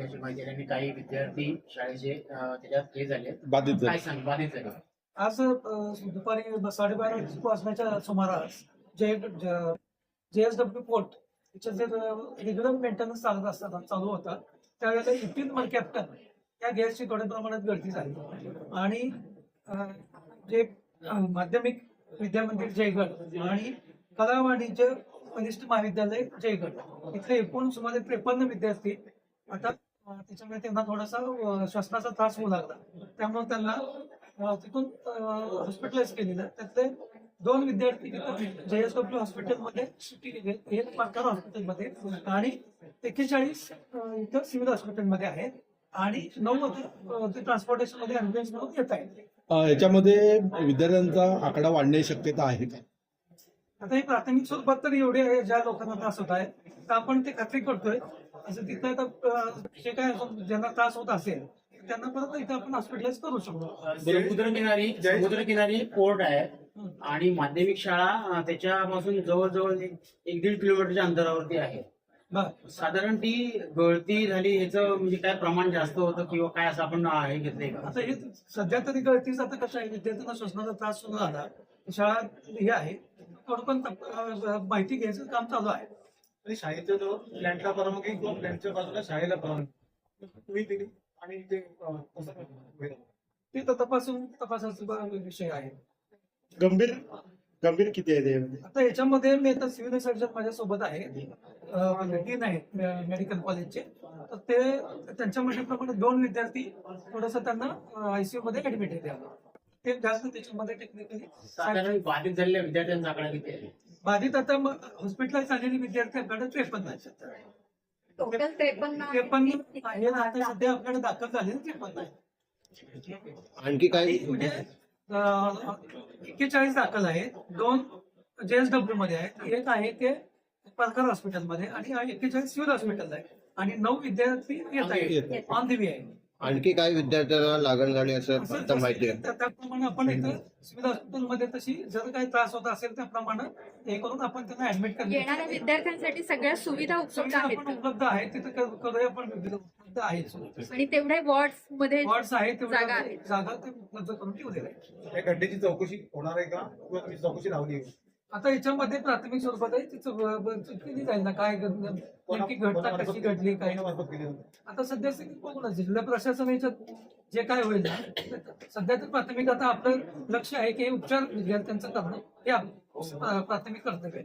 अशी माहिती आहे. आणि काही विद्यार्थी शाळेचे अं, त्याच्यात हे झाले. बाधित काय झाले सांग बाधित झाले. आज अ, दुपारी साडेबारा वाजण्याच्या सुमारास जे जे एस डब्ल्यू पोर्ट जे रेग्युलर मेंटेनन्स चालत असताना चालू होता त्यावेळेला इपिन मल कॅप्टन या गॅसची थोड्या प्रमाणात गळती झाली. आणि अ, जे अ, माध्यमिक विद्यामंदिर जयगड आणि कला वाणिज्य कनिष्ठ महाविद्यालय जयगड इथले एकूण सुमारे त्रेपन्न विद्यार्थी आता त्याच्यामुळे त्यांना थोडासा श्वसनाचा त्रास होऊ लागला. त्यामुळे त्यांना तिथून हॉस्पिटलाइज केलेलं. त्यातले दोन विद्यार्थी जेएसडब्ल्यू हॉस्पिटलमध्ये शिफ्ट केले एक पालकार हॉस्पिटलमध्ये आणि एक्केचाळीस इथं सिव्हिल हॉस्पिटलमध्ये आहेत आणि नऊ मध्ये ते ट्रान्सपोर्टेशनमध्ये अँब्युलन्स म्हणून येत आहेत. याच्यामध्ये विद्यार्थ्यांचा आकडा वाढण्याची शक्यता आहे का? आता हे प्राथमिक स्वरूपात तर एवढे आहे ज्या लोकांना त्रास होत आहे तर आपण ते खात्री करतोय. असं तिथं आता जे काय ज्यांना त्रास होत असेल त्यांना परत इथं आपण हॉस्पिटलाइज करू शकतो. समुद्रकिनारी समुद्रकिनारी पोर्ट आहे आणि माध्यमिक शाळा त्याच्यापासून जवळजवळ एक एक दीड किलोमीटरच्या अंतरावरती आहे. साधारण ती गळती झाली याचं म्हणजे काय प्रमाण जास्त होतं किंवा काय असं आपण हे घेतलंय का? आता हे सध्या तरी गळतीच आता कसं आहे विद्यार्थ्यांना श्वसनाचा त्रास सुरू झाला. शाळा हे आहे. पण माहिती घ्यायचं काम चालू आहे. आणि शाळेचा जो प्लॅनला परवानगी किंवा प्लॅनच्या बाजूला शाळेला परवानगी तुम्ही दिली आणि ते? ते तर तपासून तपासाचा विषय आहे. गंभीर गंभीर किती आहे आता याच्यामध्ये मी आता सिव्हिल सर्जन माझ्या सोबत आहे डीन आहेत मेडिकल कॉलेजचे तर ते त्यांच्या म्हणण्याप्रमाणे दोन विद्यार्थी थोडस त्यांना आयसीयू मध्ये ऍडमिट आहेत ते जास्त त्याच्यामध्ये टेक्निकली बाधित झालेल्या विद्यार्थ्यांचा आकडा किती आहे? बाधित आता हॉस्पिटलाइज झालेले विद्यार्थी आपल्याकडे त्रेपन्न आहेत टोटल त्रेपन्न त्रेपन्न ना, आता सध्या आपल्याकडे दाखल झाले त्रेपन्न आहे. आणखी काय? म्हणजे एक्केचाळीस दाखल आहेत. दोन जेएसडब्ल्यू मध्ये आहेत. एक आहे ते पालघर हॉस्पिटलमध्ये आणि एक्केचाळीस सिव्हिल हॉस्पिटल आहे. आणि नऊ विद्यार्थी येत आहेत. आहेत. ऑन दी वे आहे आणखी काही विद्यार्थ्यांना लागण झाली असं आता माहिती आहे? त्या- त्याप्रमाणे आपण इथं सिव्हिल हॉस्पिटलमध्ये तशी जर काही त्रास होत असेल त्याप्रमाणे हे करून आपण त्यांना ऍडमिट येणाऱ्या करण्याची विद्यार्थ्यांसाठी सगळ्या सुविधा उपलब्ध सुविधा आहेत आपण? उपलब्ध आहे तिथं कर- करूया पण उपलब्ध आहेत आणि तेवढे वॉर्ड्समध्ये वॉर्ड्स आहेत जागा तेवढ्या आहेत. जागा ते उपलब्ध करून ठेवलेल्या आहेत. या खड्ड्याची चौकशी होणार आहे का? किंवा तुम्ही चौकशी लावली आहे आता याच्यामध्ये प्राथमिक स्वरूपात आहे ब- केली जाईल ना काय नेमकी घटना कशी घडली काय? आता सध्या बघू ना जिल्हा प्रशासन याच्यात जे काय होईल ना सध्या तर प्राथमिक आता आपलं लक्ष आहे की हे उपचार विद्यार्थ्यांचं करणं हे आप- प्राथमिक कर्तव्य आहे.